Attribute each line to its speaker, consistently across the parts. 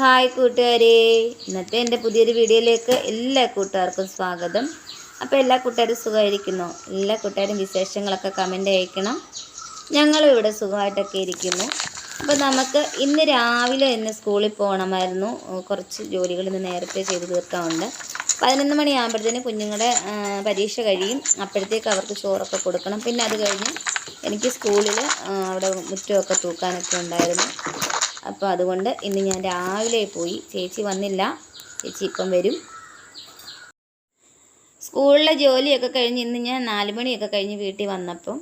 Speaker 1: Hi കൂട്ടുകാരെ. ഇന്നത്തെ എന്റെ പുതിയൊരു വീഡിയോയിലേക്ക് എല്ലാ കൂട്ടുകാർക്കും സ്വാഗതം. അപ്പോൾ എല്ലാ കൂട്ടുകാരും സുഖമായിരിക്കുന്നു? എല്ലാ കൂട്ടുകാരും വിശേഷങ്ങളൊക്കെ കമന്റ് അയക്കണം. ഞങ്ങളും ഇവിടെ സുഖമായിട്ടൊക്കെ ഇരിക്കുന്നു. അപ്പോൾ നമുക്ക് ഇന്ന് രാവിലെ ഇന്ന് സ്കൂളിൽ പോകണമായിരുന്നു. കുറച്ച് ജോലികൾ ഇന്ന് നേരത്തെ ചെയ്ത് തീർക്കാറുണ്ട് പതിനൊന്ന് മണിയാകുമ്പോഴത്തേന് കുഞ്ഞുങ്ങളുടെ പരീക്ഷ കഴിയും. അപ്പോഴത്തേക്ക് അവർക്ക് ചോറൊക്കെ കൊടുക്കണം. പിന്നെ അത് കഴിഞ്ഞ് എനിക്ക് സ്കൂളിൽ അവിടെ മുറ്റമൊക്കെ തൂക്കാനൊക്കെ ഉണ്ടായിരുന്നു. അപ്പോൾ അതുകൊണ്ട് ഇന്ന് ഞാൻ രാവിലെ പോയി. ചേച്ചി വന്നില്ല. ചേച്ചി ഇപ്പം വരും. സ്കൂളിലെ ജോലിയൊക്കെ കഴിഞ്ഞ് ഇന്ന് ഞാൻ നാല് മണിയൊക്കെ കഴിഞ്ഞ് വീട്ടിൽ വന്നപ്പം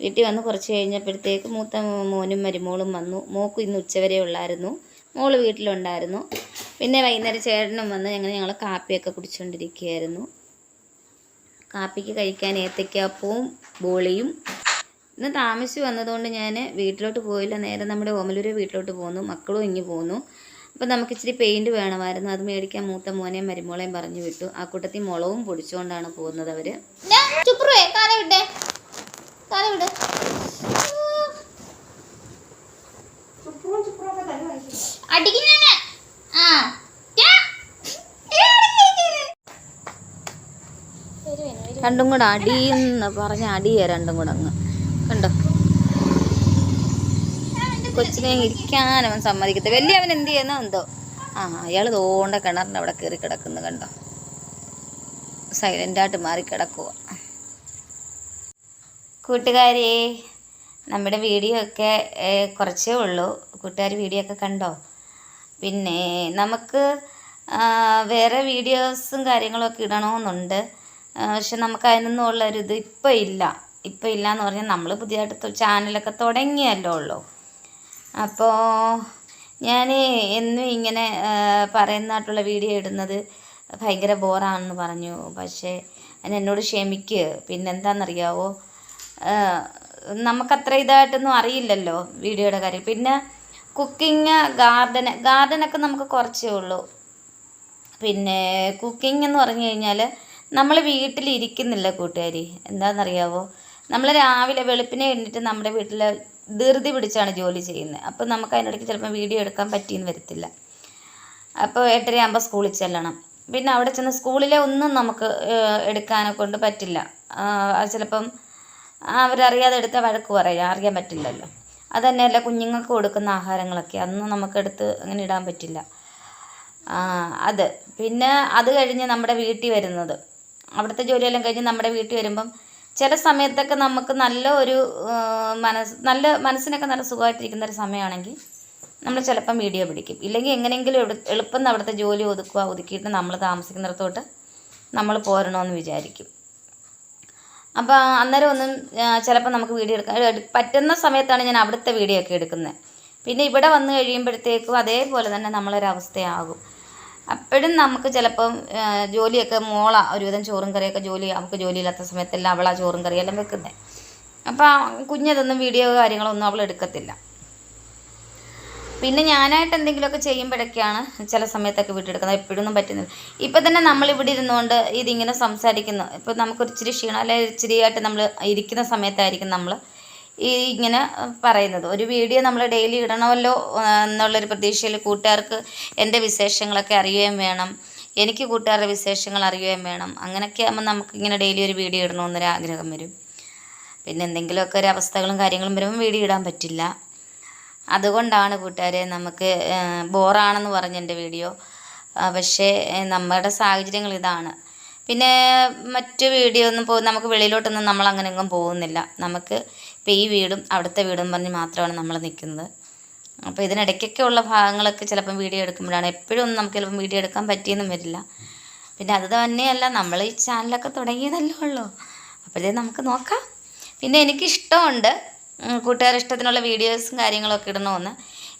Speaker 1: വീട്ടിൽ വന്ന് കുറച്ച് കഴിഞ്ഞപ്പോഴത്തേക്ക് മൂത്ത മോനും മരുമോളും വന്നു. മോക്കും ഇന്ന് ഉച്ചവരെ ഉള്ളായിരുന്നു. മോൾ വീട്ടിലുണ്ടായിരുന്നു. പിന്നെ വൈകുന്നേരം ചേട്ടനും വന്ന് ഞങ്ങൾ ഞങ്ങൾ കാപ്പിയൊക്കെ കുടിച്ചുകൊണ്ടിരിക്കുകയായിരുന്നു കാപ്പിക്ക് കഴിക്കാൻ ഏത്തയ്ക്കാപ്പവും ബോളിയും ഇന്ന് താമസിച്ച് വന്നതുകൊണ്ട് ഞാൻ വീട്ടിലോട്ട് പോയില്ല. നേരെ നമ്മുടെ ഓമലൂര് വീട്ടിലോട്ട് പോന്നു. മക്കളും ഇങ്ങ് പോന്നു. അപ്പം നമുക്ക് ഇച്ചിരി പെയിന്റ് വേണമായിരുന്നു. അത് മേടിക്കാൻ മൂത്ത മോനെയും മരുമോളെയും പറഞ്ഞു വിട്ടു. ആ കൂട്ടത്തിൽ മുളവും പൊടിച്ചുകൊണ്ടാണ് പോകുന്നത് അവർ. രണ്ടും കൂടെ അടിയെന്ന് പറഞ്ഞ അടിയ രണ്ടും കൂടെ അങ്ങ്. കണ്ടോ? കൊച്ചിനെ ഇരിക്കാൻ അവൻ സമ്മതിക്കത്തെ വലിയ അവൻ എന്ത് ചെയ്യുന്ന എന്തോ. ആ അയാൾ തോണ്ട കിണറിന്റെ അവിടെ കയറി കിടക്കുന്നു കണ്ടോ? സൈലന്റായിട്ട് മാറി കിടക്കുക കൂട്ടുകാരെ നമ്മുടെ വീഡിയോ ഒക്കെ കുറച്ചേ ഉള്ളൂ. കൂട്ടുകാർ വീഡിയോ ഒക്കെ കണ്ടോ? പിന്നെ നമുക്ക് വേറെ വീഡിയോസും കാര്യങ്ങളൊക്കെ ഇടണമെന്നുണ്ട് പക്ഷെ നമുക്ക് അതിനൊന്നും ഉള്ളൊരിത് ഇപ്പം ഇല്ല. ഇപ്പം ഇല്ല എന്ന് പറഞ്ഞാൽ നമ്മൾ പുതിയതായിട്ട് ചാനലൊക്കെ തുടങ്ങിയല്ലോ ഉള്ളൂ. അപ്പോൾ ഞാൻ എന്നും ഇങ്ങനെ പറയുന്നതായിട്ടുള്ള വീഡിയോ ഇടുന്നത് ഭയങ്കര ബോറാണെന്ന് പറഞ്ഞു. പക്ഷേ എന്നോട് ക്ഷമിക്ക്. പിന്നെന്താണെന്നറിയാവോ നമുക്കത്ര ഇതായിട്ടൊന്നും അറിയില്ലല്ലോ വീഡിയോയുടെ കാര്യം. പിന്നെ കുക്കിങ് ഗാർഡൻ ഗാർഡനൊക്കെ നമുക്ക് കുറച്ചേ ഉള്ളൂ. പിന്നെ കുക്കിംഗ് എന്ന് പറഞ്ഞു കഴിഞ്ഞാൽ നമ്മൾ വീട്ടിലിരിക്കുന്നില്ല കൂട്ടുകാരി? എന്താണെന്നറിയാവോ നമ്മൾ രാവിലെ വെളുപ്പിനെ എഴുന്നിട്ട് നമ്മുടെ വീട്ടിൽ ധൃതി പിടിച്ചാണ് ജോലി ചെയ്യുന്നത് അപ്പോൾ നമുക്ക് അതിനിടയ്ക്ക് ചിലപ്പോൾ വീഡിയോ എടുക്കാൻ പറ്റിയെന്ന് വരത്തില്ല. അപ്പോൾ എട്ടരയാകുമ്പോൾ സ്കൂളിൽ ചെല്ലണം. പിന്നെ അവിടെ ചെന്ന് സ്കൂളിലെ ഒന്നും നമുക്ക് എടുക്കാനെ കൊണ്ട് പറ്റില്ല. ചിലപ്പം അവരറിയാതെ എടുത്ത വഴക്ക് പറയാം. അറിയാൻ പറ്റില്ലല്ലോ. അത് തന്നെയല്ല കുഞ്ഞുങ്ങൾക്ക് കൊടുക്കുന്ന ആഹാരങ്ങളൊക്കെ. അതൊന്നും നമുക്കെടുത്ത് അങ്ങനെ ഇടാൻ പറ്റില്ല. അത്. പിന്നെ അത് കഴിഞ്ഞ് നമ്മുടെ വീട്ടിൽ വരുന്നത്. അവിടുത്തെ ജോലിയെല്ലാം കഴിഞ്ഞ് നമ്മുടെ വീട്ടിൽ വരുമ്പം ചില സമയത്തൊക്കെ നമുക്ക് നല്ല ഒരു മനസ്സ് നല്ല മനസ്സിനൊക്കെ നല്ല സുഖമായിട്ടിരിക്കുന്ന ഒരു സമയമാണെങ്കിൽ നമ്മൾ ചിലപ്പം വീഡിയോ പിടിക്കും. ഇല്ലെങ്കിൽ എങ്ങനെയെങ്കിലും എളുപ്പം അവിടുത്തെ ജോലി ഒതുക്കുക ഒതുക്കിയിട്ട് നമ്മൾ താമസിക്കുന്നിടത്തോട്ട് നമ്മൾ പോരണമെന്ന് വിചാരിക്കും. അപ്പോൾ അന്നേരം ഒന്നും ചിലപ്പോൾ നമുക്ക് വീഡിയോ എടുക്കാൻ പറ്റുന്ന സമയത്താണ് ഞാൻ അവിടുത്തെ വീഡിയോ ഒക്കെ എടുക്കുന്നത്. പിന്നെ ഇവിടെ വന്നു കഴിയുമ്പോഴത്തേക്കും അതേപോലെ തന്നെ നമ്മളൊരവസ്ഥയാകും. അപ്പോഴും നമുക്ക് ചിലപ്പം ജോലിയൊക്കെ മോള ഒരുവിധം ചോറും കറിയൊക്കെ ജോലി നമുക്ക് ജോലിയില്ലാത്ത സമയത്തെല്ലാം അവളാ ചോറും കറിയെല്ലാം വെക്കുന്നത് അപ്പം കുഞ്ഞതൊന്നും വീഡിയോ കാര്യങ്ങളൊന്നും അവൾ എടുക്കത്തില്ല. പിന്നെ ഞാനായിട്ട് എന്തെങ്കിലുമൊക്കെ ചെയ്യുമ്പോഴൊക്കെയാണ് ചില സമയത്തൊക്കെ വീട്ടെടുക്കുന്നത്. എപ്പോഴൊന്നും പറ്റുന്നില്ല. ഇപ്പം തന്നെ നമ്മൾ ഇവിടെ ഇരുന്നുകൊണ്ട് ഇതിങ്ങനെ സംസാരിക്കുന്നു. ഇപ്പം നമുക്കൊരിച്ചിരി ക്ഷീണം അല്ലെങ്കിൽ ഇച്ചിരി ആയിട്ട് നമ്മൾ ഇരിക്കുന്ന സമയത്തായിരിക്കും നമ്മൾ ഈ ഇങ്ങനെ പറയുന്നത്. ഒരു വീഡിയോ നമ്മൾ ഡെയിലി ഇടണമല്ലോ എന്നുള്ളൊരു പ്രതീക്ഷയിൽ കൂട്ടുകാർക്ക് എന്റെ വിശേഷങ്ങളൊക്കെ അറിയുകയും വേണം. എനിക്ക് കൂട്ടുകാരുടെ വിശേഷങ്ങൾ അറിയുകയും വേണം. അങ്ങനെയൊക്കെ ആകുമ്പോൾ നമുക്ക് ഇങ്ങനെ ഡെയിലി ഒരു വീഡിയോ ഇടണമെന്നൊരു ആഗ്രഹം വരും. പിന്നെ എന്തെങ്കിലുമൊക്കെ ഒരു അവസ്ഥകളും കാര്യങ്ങളും വരുമ്പോൾ വീഡിയോ ഇടാൻ പറ്റില്ല. അതുകൊണ്ടാണ് കൂട്ടുകാരെ നമുക്ക് ബോറാണെന്ന് പറഞ്ഞ എന്റെ വീഡിയോ. പക്ഷേ നമ്മുടെ സാഹചര്യങ്ങൾ ഇതാണ്. പിന്നെ മറ്റു വീഡിയോ ഒന്നും പോ നമുക്ക് വെളിയിലോട്ടൊന്നും നമ്മൾ അങ്ങനെ പോകുന്നില്ല. നമുക്ക് ഇപ്പം ഈ വീടും അവിടുത്തെ വീടും പറഞ്ഞ് മാത്രമാണ് നമ്മൾ നിൽക്കുന്നത്. അപ്പോൾ ഇതിനിടയ്ക്കൊക്കെ ഉള്ള ഭാഗങ്ങളൊക്കെ ചിലപ്പം വീഡിയോ എടുക്കുമ്പോഴാണ്. എപ്പോഴും ഒന്നും നമുക്ക് ചിലപ്പം വീഡിയോ എടുക്കാൻ പറ്റിയെന്നും വരില്ല. പിന്നെ അത് തന്നെയല്ല നമ്മൾ ഈ ചാനലൊക്കെ തുടങ്ങിയതല്ലേ ഉള്ളൂ. അപ്പോഴേ നമുക്ക് നോക്കാം. പിന്നെ എനിക്കിഷ്ടമുണ്ട് കൂട്ടുകാർ ഇഷ്ടത്തിനുള്ള വീഡിയോസും കാര്യങ്ങളൊക്കെ ഇടണമെന്ന്.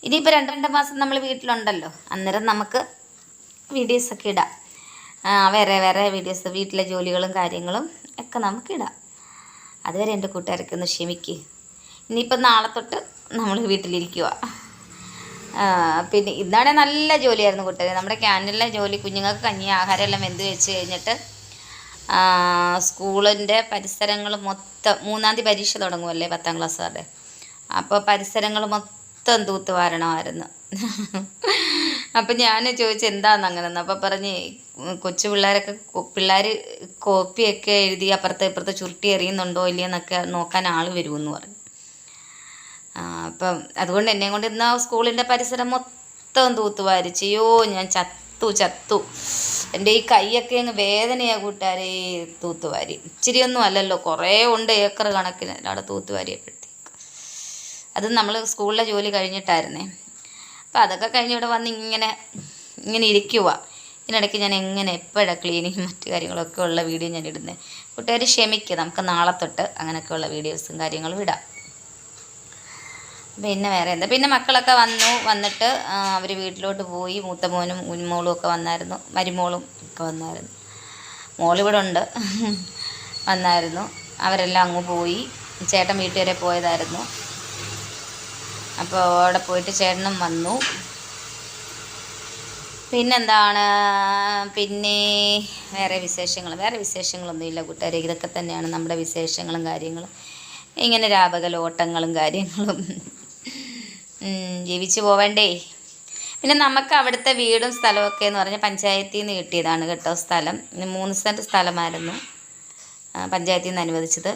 Speaker 1: ഇനിയിപ്പോൾ രണ്ട് രണ്ട് മാസം നമ്മൾ വീട്ടിലുണ്ടല്ലോ. അന്നേരം നമുക്ക് വീഡിയോസൊക്കെ ഇടാം. വേറെ വേറെ വീഡിയോസ് വീട്ടിലെ ജോലികളും കാര്യങ്ങളും ഒക്കെ നമുക്ക് ഇടാം. അതുവരെ എന്റെ കൂട്ടുകാരൊക്കെ ഒന്ന് ക്ഷമിക്ക്. ഇനിയിപ്പം നാളെ തൊട്ട് നമ്മൾ വീട്ടിലിരിക്കുക പിന്നെ ഇന്നാണെ നല്ല ജോലിയായിരുന്നു കൂട്ടുകാർ നമ്മുടെ ക്യാന്റീനിലെ ജോലി കുഞ്ഞുങ്ങൾക്ക് കഞ്ഞി ആഹാരം എല്ലാം വെന്ത് വെച്ച് കഴിഞ്ഞിട്ട് സ്കൂളിന്റെ പരിസരങ്ങൾ മൊത്തം മൂന്നാം തീയതി പരീക്ഷ തുടങ്ങുമല്ലേ പത്താം ക്ലാസ്സുകാരുടെ. അപ്പോൾ പരിസരങ്ങൾ മൊത്തം തൂത്ത് വാരണമായിരുന്നു. അപ്പം ഞാൻ ചോദിച്ചു എന്താന്ന് അങ്ങനെ അപ്പം പറഞ്ഞ് കൊച്ചു പിള്ളേരൊക്കെ പിള്ളേർ കോപ്പിയൊക്കെ എഴുതി അപ്പുറത്തെ ഇപ്പുറത്തെ ചുരുട്ടി എറിയുന്നുണ്ടോ ഇല്ലയെന്നൊക്കെ നോക്കാൻ ആൾ വരുമെന്ന് പറഞ്ഞു. അപ്പം അതുകൊണ്ട് എന്നെ കൊണ്ട് ഇന്ന് സ്കൂളിന്റെ പരിസരം മൊത്തം തൂത്തുവാരിച്ച് അയ്യോ ഞാൻ ചത്തു ചത്തു. എന്റെ ഈ കൈയൊക്കെ അങ്ങ് വേദനയാണ് കൂട്ടുകാരെ തൂത്തുവാരി ഇച്ചിരിയൊന്നും അല്ലല്ലോ കുറേ ഉണ്ട് ഏക്കർ കണക്കിന്. അവിടെ തൂത്തുവാരിയപ്പോഴത്തേക്ക് അത് നമ്മൾ സ്കൂളിലെ ജോലി കഴിഞ്ഞിട്ടായിരുന്നേ. അപ്പം അതൊക്കെ കഴിഞ്ഞ് ഇവിടെ വന്ന് ഇങ്ങനെ ഇങ്ങനെ ഇരിക്കുക ഇതിനിടയ്ക്ക് ഞാൻ എങ്ങനെ എപ്പോഴാണ് ക്ലീനിങ് മറ്റു കാര്യങ്ങളൊക്കെ ഉള്ള വീഡിയോ ഞാൻ ഇടുന്നത് കൂട്ടുകാർ ക്ഷമിക്കുക നമുക്ക് നാളെ തൊട്ട് അങ്ങനെയൊക്കെയുള്ള വീഡിയോസും കാര്യങ്ങളും ഇടാം. പിന്നെ വേറെ എന്താ? പിന്നെ മക്കളൊക്കെ വന്നു വന്നിട്ട് അവർ വീട്ടിലോട്ട് പോയി. മൂത്ത മോനും ഉന്മോളും ഒക്കെ വന്നായിരുന്നു. മരുമോളും ഒക്കെ വന്നായിരുന്നു. മോളിവിടെ ഉണ്ട്. വന്നായിരുന്നു. അവരെല്ലാം അങ്ങ് പോയി. ചേട്ടൻ വീട്ടുകാരെ പോയതായിരുന്നു. അപ്പോൾ അവിടെ പോയിട്ട് ചേട്ടനും വന്നു. പിന്നെന്താണ്? പിന്നെ വേറെ വിശേഷങ്ങൾ വേറെ വിശേഷങ്ങളൊന്നുമില്ല കൂട്ടുകാരെ. ഇതൊക്കെ തന്നെയാണ് നമ്മുടെ വിശേഷങ്ങളും കാര്യങ്ങളും. ഇങ്ങനെ രാപകൽ ഓട്ടങ്ങളും കാര്യങ്ങളും ജീവിച്ചു പോവണ്ടേ? പിന്നെ നമുക്ക് അവിടുത്തെ വീടും സ്ഥലമൊക്കെ എന്ന് പറഞ്ഞാൽ പഞ്ചായത്തിൽ നിന്ന് കിട്ടിയതാണ് കേട്ടോ സ്ഥലം. മൂന്ന് സെന്റ് സ്ഥലമായിരുന്നു. പഞ്ചായത്തിൽ നിന്ന് അനുവദിച്ചത്.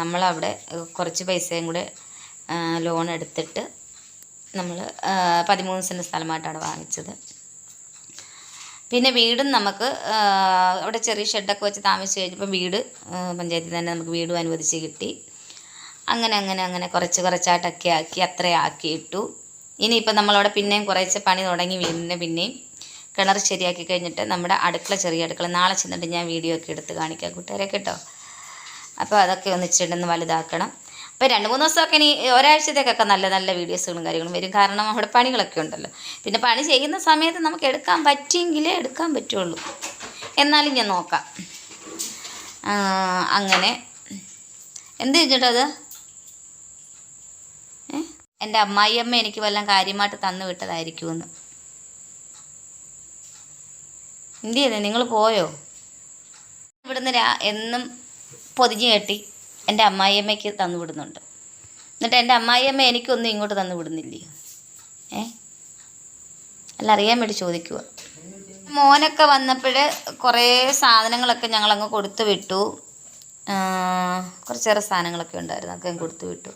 Speaker 1: നമ്മളവിടെ കുറച്ച് പൈസയും കൂടെ ലോൺ എടുത്തിട്ട് നമ്മൾ പതിമൂന്ന് സെന്റ് സ്ഥലമായിട്ടാണ് വാങ്ങിച്ചത്. പിന്നെ വീടും നമുക്ക് അവിടെ ചെറിയ ഷെഡൊക്കെ വെച്ച് താമസിച്ച് കഴിഞ്ഞപ്പോൾ വീട് പഞ്ചായത്തിൽ തന്നെ നമുക്ക് വീടും അനുവദിച്ച് കിട്ടി. അങ്ങനെ അങ്ങനെ അങ്ങനെ കുറച്ച് കുറച്ചായിട്ടൊക്കെ ആക്കി അത്ര ആക്കിയിട്ടു ഇനിയിപ്പോൾ നമ്മളവിടെ പിന്നെയും കുറച്ച് പണി തുടങ്ങി വീടിന്റെ പിന്നെയും കിണർ ശരിയാക്കി കഴിഞ്ഞിട്ട് നമ്മുടെ അടുക്കള ചെറിയ അടുക്കള. നാളെ ചെന്നിട്ട് ഞാൻ വീഡിയോ ഒക്കെ എടുത്ത് കാണിക്കാം കൂട്ടുകാരെ കേട്ടോ. അപ്പോൾ അതൊക്കെ ഒന്ന് ഇച്ചിട്ടൊന്ന് വലുതാക്കണം. അപ്പോൾ രണ്ട് മൂന്ന് ദിവസമൊക്കെ ഇനി ഒരാഴ്ചത്തേക്കൊക്കെ നല്ല നല്ല വീഡിയോസുകളും കാര്യങ്ങളും വരും. കാരണം അവിടെ പണികളൊക്കെ ഉണ്ടല്ലോ. പിന്നെ പണി ചെയ്യുന്ന സമയത്ത് നമുക്ക് എടുക്കാൻ പറ്റിയെങ്കിലേ എടുക്കാൻ പറ്റുള്ളൂ. എന്നാലും ഞാൻ നോക്കാം. അങ്ങനെ. എന്ത് ചെയ്തിട്ടത്? എന്റെ അമ്മായിയമ്മ എനിക്ക് വല്ലതും കാര്യമായിട്ട് തന്നു വിട്ടതായിരിക്കുമെന്ന്. എന്ത് ചെയ്യുന്നത് നിങ്ങൾ പോയോ? ഇവിടുന്ന് എന്നും പൊതിഞ്ഞ് കെട്ടി. എന്റെ അമ്മായിയമ്മയ്ക്ക് തന്നു വിടുന്നുണ്ട്. എന്നിട്ട് എന്റെ അമ്മായിയമ്മ എനിക്കൊന്നും ഇങ്ങോട്ട് തന്നു വിടുന്നില്ലേ? ഏ? അല്ല അറിയാൻ വേണ്ടി ചോദിക്കുക മോനൊക്കെ വന്നപ്പോൾ കുറേ സാധനങ്ങളൊക്കെ ഞങ്ങളങ്ങ് കൊടുത്തു വിട്ടു. കുറച്ചേറെ സാധനങ്ങളൊക്കെ ഉണ്ടായിരുന്നു അതൊക്കെ കൊടുത്തു വിട്ടു.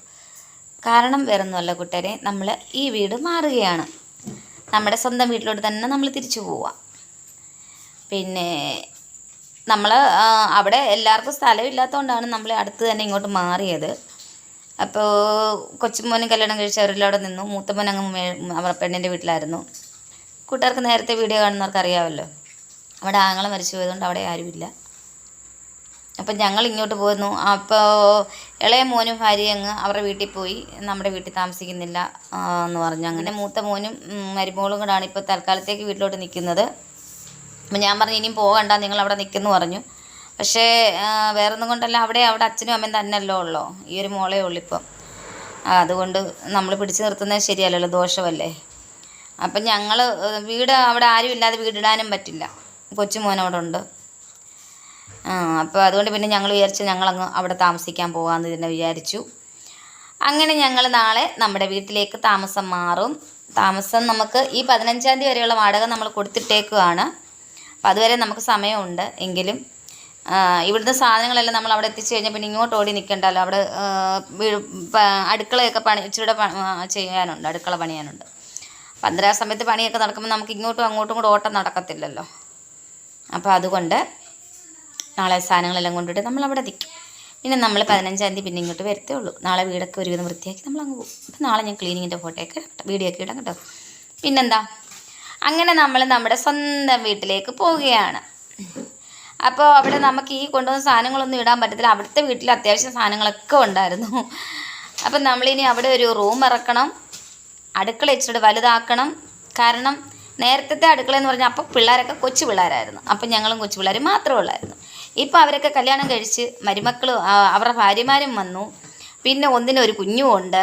Speaker 1: കാരണം വേറൊന്നുമല്ല കൂട്ടുകാരെ നമ്മൾ ഈ വീട് മാറുകയാണ്. നമ്മുടെ സ്വന്തം വീട്ടിലോട്ട് തന്നെ നമ്മൾ തിരിച്ചു പോവാം. പിന്നെ നമ്മൾ അവിടെ എല്ലാവർക്കും സ്ഥലമില്ലാത്തതുകൊണ്ടാണ് നമ്മൾ അടുത്ത് തന്നെ ഇങ്ങോട്ട് മാറിയത്. അപ്പോൾ കൊച്ചുമോനും കല്യാണം കഴിച്ചവരെല്ലാം അവിടെ നിന്നു. മൂത്തമോൻ അങ്ങ് അവരുടെ പെണ്ണിന്റെ വീട്ടിലായിരുന്നു. കൂട്ടുകാർക്ക് നേരത്തെ വീഡിയോ കാണുന്നവർക്ക് അറിയാമല്ലോ. അവിടെ ആങ്ങളെ മരിച്ചു പോയതുകൊണ്ട് അവിടെ ആരുമില്ല. അപ്പം ഞങ്ങൾ ഇങ്ങോട്ട് പോയിരുന്നു അപ്പോൾ ഇളയ മോനും ഭാര്യയും അങ്ങ് അവരുടെ വീട്ടിൽ പോയി. നമ്മുടെ വീട്ടിൽ താമസിക്കുന്നില്ല എന്ന് പറഞ്ഞു. അങ്ങനെ മൂത്ത മോനും മരുമോളും കൂടാണ് ഇപ്പോൾ തൽക്കാലത്തേക്ക് വീട്ടിലോട്ട് നിൽക്കുന്നത്. അപ്പം ഞാൻ പറഞ്ഞു ഇനിയും പോകണ്ട നിങ്ങൾ അവിടെ നിൽക്കുന്നു പറഞ്ഞു. പക്ഷേ വേറൊന്നും കൊണ്ടല്ല അവിടെ അവിടെ അച്ഛനും അമ്മയും തന്നെയല്ലോ ഉള്ളോ? ഈ ഒരു മോളേ ഉള്ളൂ ഇപ്പം. ആ, അതുകൊണ്ട് നമ്മൾ പിടിച്ചു നിർത്തുന്നത് ശരിയല്ലല്ലോ ദോഷമല്ലേ? അപ്പം ഞങ്ങൾ വീട് അവിടെ ആരും ഇല്ലാതെ വീടിടാനും പറ്റില്ല. കൊച്ചുമോൻ അവിടെ ഉണ്ട്. അപ്പോൾ അതുകൊണ്ട് പിന്നെ ഞങ്ങൾ വിചാരിച്ചു ഞങ്ങളങ്ങ് അവിടെ താമസിക്കാൻ പോകാമെന്ന് തന്നെ വിചാരിച്ചു. അങ്ങനെ ഞങ്ങൾ നാളെ നമ്മുടെ വീട്ടിലേക്ക് താമസം മാറും. താമസം നമുക്ക് ഈ പതിനഞ്ചാം തീയതി വരെയുള്ള വാടക നമ്മൾ കൊടുത്തിട്ടേക്കുവാണ്. അപ്പോൾ അതുവരെ നമുക്ക് സമയമുണ്ട്. എങ്കിലും ഇവിടുത്തെ സാധനങ്ങളെല്ലാം നമ്മൾ അവിടെ എത്തിച്ചു കഴിഞ്ഞാൽ പിന്നെ ഇങ്ങോട്ട് ഓടി നിൽക്കണ്ടല്ലോ അവിടെ അടുക്കളയൊക്കെ പണി ഇച്ചിരി ചെയ്യാനുണ്ട്. അടുക്കള പണിയാനുണ്ട്. അപ്പം അന്നേരം ആ സമയത്ത് പണിയൊക്കെ നടക്കുമ്പോൾ നമുക്ക് ഇങ്ങോട്ടും അങ്ങോട്ടും കൂടെ ഓട്ടം നടക്കത്തില്ലല്ലോ. അപ്പോൾ അതുകൊണ്ട് നാളെ സാധനങ്ങളെല്ലാം കൊണ്ടിട്ട് നമ്മൾ അവിടെ നിൽക്കും പിന്നെ നമ്മൾ പതിനഞ്ചാം തീയതി പിന്നെ ഇങ്ങോട്ട് വരത്തേ ഉള്ളൂ നാളെ വീടൊക്കെ ഒരുവിധം വൃത്തിയാക്കി നമ്മൾ അങ്ങ് പോകും. അപ്പം നാളെ ഞാൻ ക്ലീനിങ്ങിന്റെ ഫോട്ടോയൊക്കെ വീഡിയോ ഒക്കെ ഇടാം കേട്ടോ. പിന്നെന്താ? അങ്ങനെ നമ്മൾ നമ്മുടെ സ്വന്തം വീട്ടിലേക്ക് പോവുകയാണ്. അപ്പോൾ അവിടെ നമുക്ക് ഈ കൊണ്ടുവന്ന സാധനങ്ങളൊന്നും ഇടാൻ പറ്റത്തില്ല. അവിടുത്തെ വീട്ടിൽ അത്യാവശ്യം സാധനങ്ങളൊക്കെ ഉണ്ടായിരുന്നു. അപ്പം നമ്മളിനി അവിടെ ഒരു റൂം ഇറക്കണം. അടുക്കള ഇച്ചിരി വലുതാക്കണം. കാരണം നേരത്തെ അടുക്കള എന്ന് പറഞ്ഞാൽ അപ്പം പിള്ളേരൊക്കെ കൊച്ചു പിള്ളേരായിരുന്നു. അപ്പം ഞങ്ങളും കൊച്ചു പിള്ളേർ മാത്രമേ ഉള്ളായിരുന്നു. ഇപ്പം അവരൊക്കെ കല്യാണം കഴിച്ച് മരുമക്കൾ അവരുടെ ഭാര്യമാരും വന്നു. പിന്നെ ഒന്നിനൊരു കുഞ്ഞുമുണ്ട്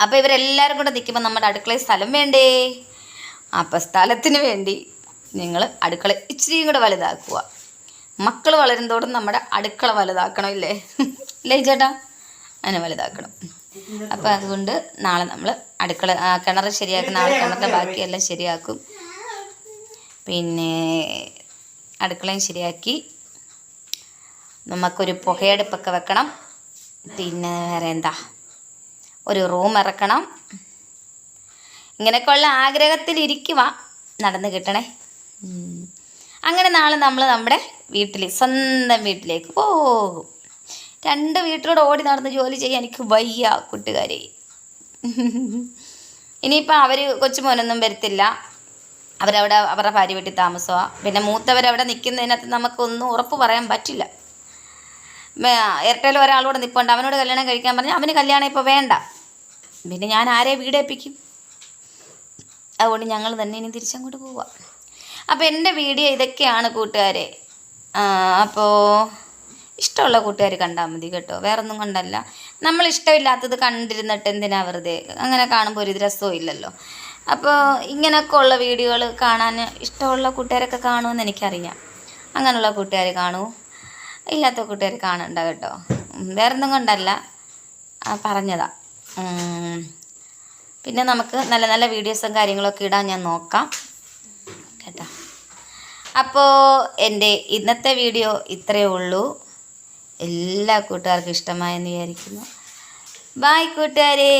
Speaker 1: അപ്പോൾ ഇവരെല്ലാവരും കൂടെ നിൽക്കുമ്പോൾ നമ്മുടെ അടുക്കളയിൽ സ്ഥലം വേണ്ടേ? അപ്പം സ്ഥലത്തിന് വേണ്ടി നിങ്ങൾ അടുക്കള ഇച്ചിരിയും കൂടെ വലുതാക്കുക. മക്കൾ വളരുന്നതോടും നമ്മുടെ അടുക്കള വലുതാക്കണം ഇല്ലേ? ഇല്ലേ ചേട്ടാ? അങ്ങനെ വലുതാക്കണം. അപ്പോൾ അതുകൊണ്ട് നാളെ നമ്മൾ അടുക്കള കിണർ ശരിയാക്കും. നാളെ കിണറിന്റെ ബാക്കിയെല്ലാം ശരിയാക്കും. പിന്നെ അടുക്കളയും ശരിയാക്കി. നമുക്കൊരു പുകയടുപ്പൊക്കെ വെക്കണം. പിന്നെ വേറെ എന്താ? ഒരു റൂം ഇറക്കണം. ഇങ്ങനെയൊക്കെയുള്ള ആഗ്രഹത്തിലിരിക്കുക നടന്നു കിട്ടണേ. അങ്ങനെ നാളെ നമ്മൾ നമ്മുടെ വീട്ടിൽ സ്വന്തം വീട്ടിലേക്ക് പോകും. രണ്ട് വീട്ടിലൂടെ ഓടി നടന്ന് ജോലി ചെയ്യാൻ എനിക്ക് വയ്യ കൂട്ടുകാരെ. ഇനിയിപ്പോൾ അവർ കൊച്ചുമോനൊന്നും വരത്തില്ല. അവരവിടെ അവരുടെ ഭാര്യ വീട്ടിൽ താമസമാണ് പിന്നെ മൂത്തവരവിടെ നിൽക്കുന്നതിനകത്ത് നമുക്കൊന്നും ഉറപ്പ് പറയാൻ പറ്റില്ല. ഇരട്ടയിൽ ഒരാളോട് നിൽപ്പുണ്ട് അവനോട് കല്യാണം കഴിക്കാൻ പറഞ്ഞാൽ അവന് കല്യാണം ഇപ്പോൾ വേണ്ട. പിന്നെ ഞാൻ ആരെ വീടേപ്പിക്കും അതുകൊണ്ട് ഞങ്ങൾ തന്നെ ഇനി തിരിച്ചങ്ങോട്ട് പോവാം. അപ്പോൾ എന്റെ വീഡിയോ ഇതൊക്കെയാണ് കൂട്ടുകാരെ. അപ്പോൾ ഇഷ്ടമുള്ള കൂട്ടുകാർ കണ്ടാൽ മതി കേട്ടോ. വേറെ ഒന്നും കൊണ്ടല്ല. നമ്മൾ ഇഷ്ടമില്ലാത്തത് കണ്ടിരുന്നിട്ട് എന്തിനാ വെറുതെ? അങ്ങനെ കാണുമ്പോൾ ഒരു രസവും ഇല്ലല്ലോ. അപ്പോൾ ഇങ്ങനെയൊക്കെ ഉള്ള വീഡിയോകൾ കാണാൻ ഇഷ്ടമുള്ള കൂട്ടുകാരൊക്കെ കാണുമെന്ന് എനിക്കറിയാം. അങ്ങനെയുള്ള കൂട്ടുകാർ കാണൂ. ഇല്ലാത്ത കൂട്ടുകാർ കാണണ്ട കേട്ടോ. വേറെ ഒന്നും കൊണ്ടല്ല. പറഞ്ഞതാ. പിന്നെ നമുക്ക് നല്ല നല്ല വീഡിയോസും കാര്യങ്ങളൊക്കെ ഇടാൻ ഞാൻ നോക്കാം. കേട്ടോ. അപ്പോൾ എന്റെ ഇന്നത്തെ വീഡിയോ ഇത്രയേ ഉള്ളൂ. എല്ലാ കൂട്ടുകാർക്കും ഇഷ്ടമായെന്ന് വിചാരിക്കുന്നു. ബായ് കൂട്ടുകാരേ.